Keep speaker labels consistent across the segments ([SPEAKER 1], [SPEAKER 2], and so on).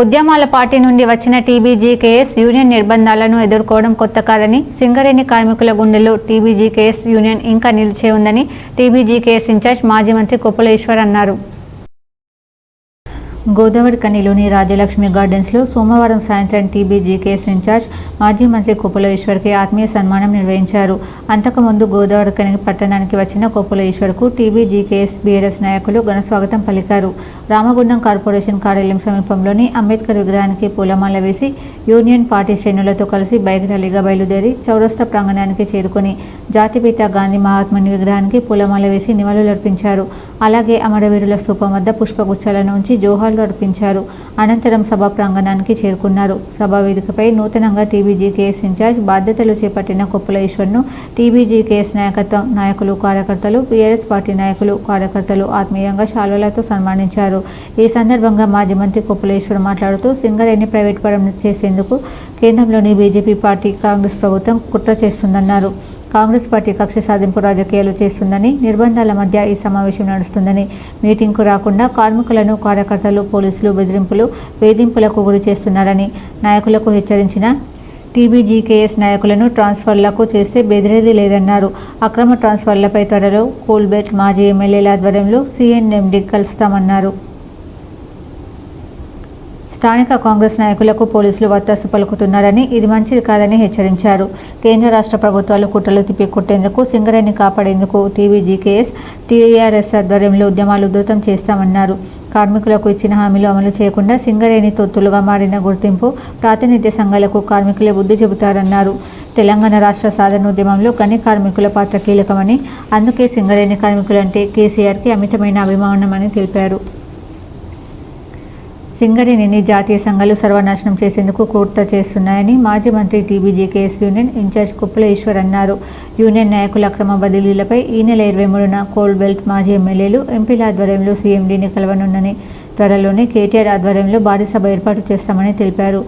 [SPEAKER 1] ఉద్యమాల పార్టీ నుండి వచ్చిన టీబీజీకేఎస్ యూనియన్ నిర్బంధాలను ఎదుర్కోవడం కొత్త కాదని సింగరేణి కార్మికుల గుండెల్లో టీబీజీకేఎస్ యూనియన్ ఇంకా నిలిచే ఉందని టీబీజీకేఎస్ ఇన్ఛార్జ్ మాజీ మంత్రి కొప్పుల ఈశ్వర్ అన్నారు. గోదావరి కనిలోని రాజలక్ష్మి గార్డెన్స్లో సోమవారం సాయంత్రం టీబీజీకేఎస్ ఇన్ఛార్జ్ మాజీ మంత్రి కొప్పుల ఈశ్వర్కి ఆత్మీయ సన్మానం నిర్వహించారు. అంతకుముందు గోదావరి కని పట్టణానికి వచ్చిన కొప్పుల ఈశ్వర్కు టీబీజీకేఎస్ బీఆర్ఎస్ నాయకులు ఘన స్వాగతం పలికారు. రామగుండం కార్పొరేషన్ కార్యాలయం సమీపంలోని అంబేద్కర్ విగ్రహానికి పూలమాల వేసి యూనియన్ పార్టీ శ్రేణులతో కలిసి బైక్ ర్యాలీగా బయలుదేరి చౌరస్తా ప్రాంగణానికి చేరుకొని జాతిపిత గాంధీ మహాత్ముని విగ్రహానికి పూలమాల వేసి నివాళులర్పించారు. అలాగే అమరవీరుల స్థూపం వద్ద పుష్పగుచ్చాలను ఉంచి నివాళులు అర్పించారు అనంతరం సభా ప్రాంగణానికి చేరుకున్నారు. సభా వేదికపై నూతనంగా టీబీజీ కేఎస్ ఇన్ఛార్జ్ బాధ్యతలు చేపట్టిన కొప్పుల ఈశ్వర్ను టీబీజీ కేఎస్ నాయకత్వం నాయకులు కార్యకర్తలు పీఆర్ఎస్ పార్టీ నాయకులు కార్యకర్తలు ఆత్మీయంగా శాలువలతో సన్మానించారు. ఈ సందర్భంగా మాజీ మంత్రి కొప్పుల ఈశ్వర్ మాట్లాడుతూ సింగరేణి ప్రైవేట్ పరం చేసేందుకు కేంద్రంలోని బీజేపీ పార్టీ కాంగ్రెస్ ప్రభుత్వం కుట్ర చేస్తుందన్నారు. కాంగ్రెస్ పార్టీ కక్ష సాధింపు రాజకీయాలు చేస్తుందని నిర్బంధాల మధ్య ఈ సమావేశం నడుస్తుందని మీటింగ్కు రాకుండా కార్మికులను కార్యకర్తలు పోలీసులు బెదిరింపులు వేధింపులకు గురి చేస్తున్నారని నాయకులకు హెచ్చరించిన టీబీజీకేఎస్ నాయకులను ట్రాన్స్ఫర్లకు చేస్తే బెదిరేది లేదన్నారు. అక్రమ ట్రాన్స్ఫర్లపై త్వరలో కోల్బెట్ మాజీ ఎమ్మెల్యేల ఆధ్వర్యంలో సీఎన్ఎండి కలుస్తామన్నారు స్థానిక కాంగ్రెస్ నాయకులకు పోలీసులు వత్తాసు పలుకుతున్నారని ఇది మంచిది కాదని హెచ్చరించారు. కేంద్ర రాష్ట్ర ప్రభుత్వాలు కుట్రలు తిప్పికొట్టేందుకు సింగరేణి కాపాడేందుకు టీవీజీకేఎస్ టీఆర్ఎస్ ఆధ్వర్యంలో ఉద్యమాలు ఉధృతం చేస్తామన్నారు. కార్మికులకు ఇచ్చిన హామీలు అమలు చేయకుండా సింగరేణి తొత్తులుగా మారిన గుర్తింపు ప్రాతినిధ్య సంఘాలకు కార్మికులే బుద్ధి చెబుతారన్నారు. తెలంగాణ రాష్ట్ర సాధన ఉద్యమంలో గని కార్మికుల పాత్ర కీలకమని అందుకే సింగరేణి కార్మికులంటే కేసీఆర్కి అమితమైన అభిమానమని తెలిపారు. సింగరేణిని జాతీయ సంఘాలు సర్వనాశనం చేసేందుకు కుట్ర చేస్తున్నాయని మాజీ మంత్రి టీబీజీకేఎస్ యూనియన్ ఇన్ఛార్జ్ కుప్పల ఈశ్వర్ అన్నారు. యూనియన్ నాయకుల అక్రమ బదిలీలపై ఈ నెల ఇరవై మూడున కోల్ బెల్ట్ మాజీ ఎమ్మెల్యేలు ఎంపీల ఆధ్వర్యంలో సీఎండీని కలవనున్నని త్వరలోనే కేటీఆర్ ఆధ్వర్యంలో భారీ సభ ఏర్పాటు చేస్తామని తెలిపారు.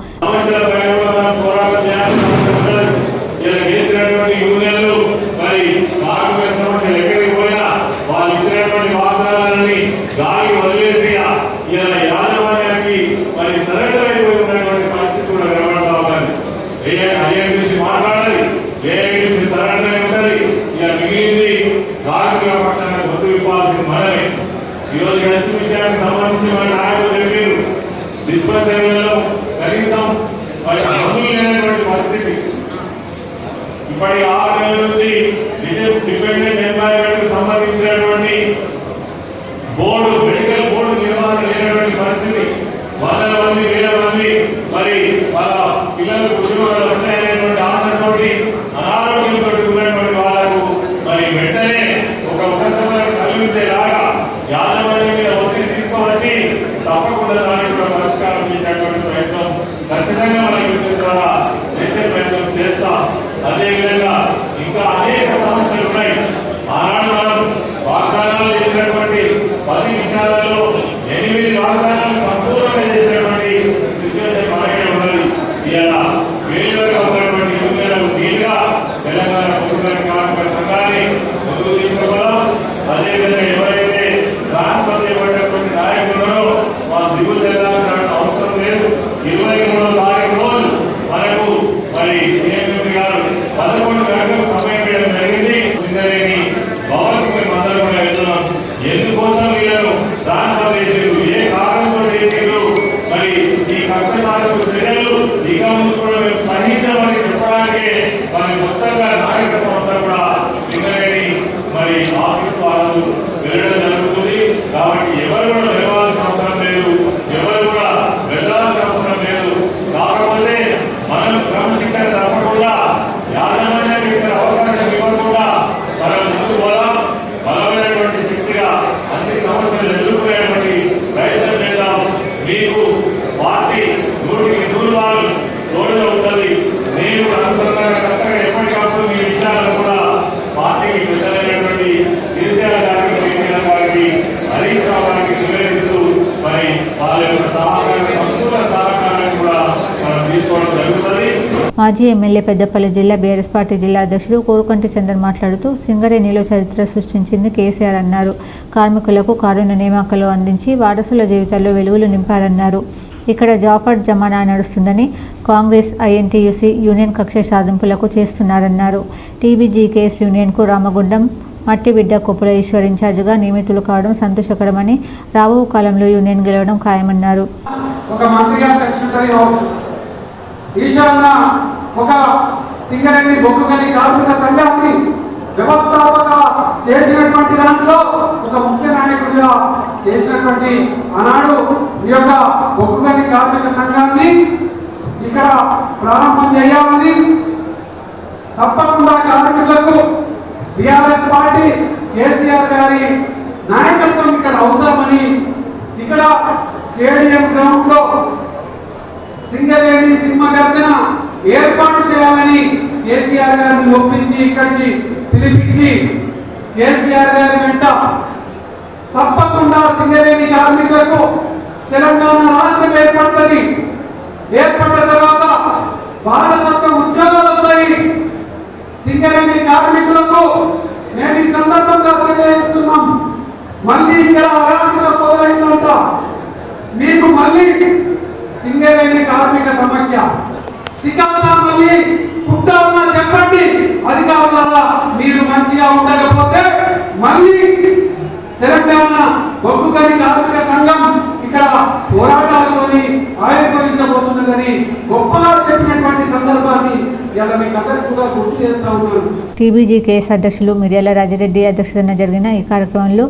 [SPEAKER 2] ఇలా మిగిలింది కార్మికుల పక్షాన్ని గుర్తు ఇవ్వాల్సింది మనమే. ఈరోజు రోజు హెల్త్ విషయానికి సంబంధించి మన నాయకులు చెప్పారు. డిస్పెన్సరీలలో కనీసం మరి మందులు లేనటువంటి పరిస్థితి. ఇప్పటి ఆరు నెలల నుంచి డిపెండెంట్ ఎంప్లాయ్మెంట్ సంబంధించినటువంటి
[SPEAKER 1] మాజీ ఎమ్మెల్యే పెద్దపల్లి జిల్లా బీఆర్ఎస్ పార్టీ జిల్లా అధ్యక్షుడు కోరుకంటి చందర్ మాట్లాడుతూ సింగరేణిలో చరిత్ర సృష్టించింది కేసీఆర్ అన్నారు. కార్మికులకు కారుణ నియామకాలు అందించి వారసుల జీవితాల్లో వెలుగులు నింపారన్నారు. ఇక్కడ జాఫర్ జమానా నడుస్తుందని కాంగ్రెస్ ఐఎన్టీయూసీ యూనియన్ కక్ష సాధింపులకు చేస్తున్నారన్నారు. టీబీజీకేఎస్ యూనియన్కు రామగుండం మట్టిబిడ్డ కొప్పుల ఈశ్వర్ ఇన్ఛార్జిగా నియమితులు కావడం సంతోషకరమని రాబో కాలంలో యూనియన్ గెలవడం ఖాయమన్నారు.
[SPEAKER 3] ఒక మంత్రిగా ఈశాన్య ఒక సింగరేణి బొగ్గుగని కార్మిక సంఘాన్ని వ్యవస్థాపక చేసినటువంటి దాంట్లో ఒక ముఖ్య నాయకుడిగా చేసినటువంటి ఆనాడు ఈ యొక్క బొగ్గుగని కార్మిక సంఘాన్ని ఇక్కడ ప్రారంభం చేయాలని తప్పకుండా కార్మికులకు బీఆర్ఎస్ పార్టీ కేసీఆర్ గారి నాయకత్వం ఇక్కడ అవసరమని ఇక్కడ స్టేడియం గ్రౌండ్లో సింగరేణి సినిమా గర్జన ఏర్పాటు చేయాలని కేసీఆర్ గారిని ఒప్పించి ఇక్కడికి పిలిపించి కేసీఆర్ గారి వెంట తప్పకుండా సింగరేణి కార్మికులకు తెలంగాణ రాష్ట్రం ఏర్పడుతుంది. ఏర్పడిన తర్వాత వారసత్వ ఉద్యోగాలు వస్తాయి. సింగరేణి కార్మికులకు మేము ఈ సందర్భంగా తెలియజేస్తున్నాం. మళ్ళీ ఇక్కడ అరాచక మొదలైందంట మీకు మళ్ళీ సింగరేణి కార్మిక సమాఖ్య. సికాసా మళ్ళీ పుట్టాలన్నా చెప్పండి. అధికారులారా మీరు మంచిగా ఉండకపోతే మళ్ళీ తెలంగాణ బొగ్గుగని కార్మిక సంఘం ఇక్కడ పోరాటాలతోని ఆవిర్భవించబోతున్నదని గొప్పగా చెప్పినటువంటి సందర్భాన్ని టీబీజీ
[SPEAKER 1] కేఎస్ అధ్యక్షులు మిర్యాల రాజిరెడ్డి అధ్యక్షతన జరిగిన ఈ కార్యక్రమంలో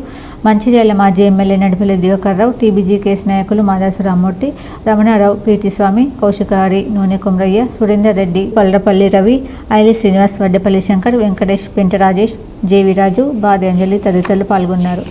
[SPEAKER 1] మంచిర్యాల మాజీ ఎమ్మెల్యే నడిపల్లి దివాకర్ రావు టీబీజీకేఎస్ నాయకులు మాదాసు రామ్మూర్తి రమణారావు పీటి స్వామి కౌశికారి నూనె కొమరయ్య సురేందర్ రెడ్డి పల్లపల్లి రవి ఐలి శ్రీనివాస్ వడ్డపల్లి శంకర్ వెంకటేష్ పెంట రాజేష్ జేవి రాజు బాది అంజలి తదితరులు పాల్గొన్నారు.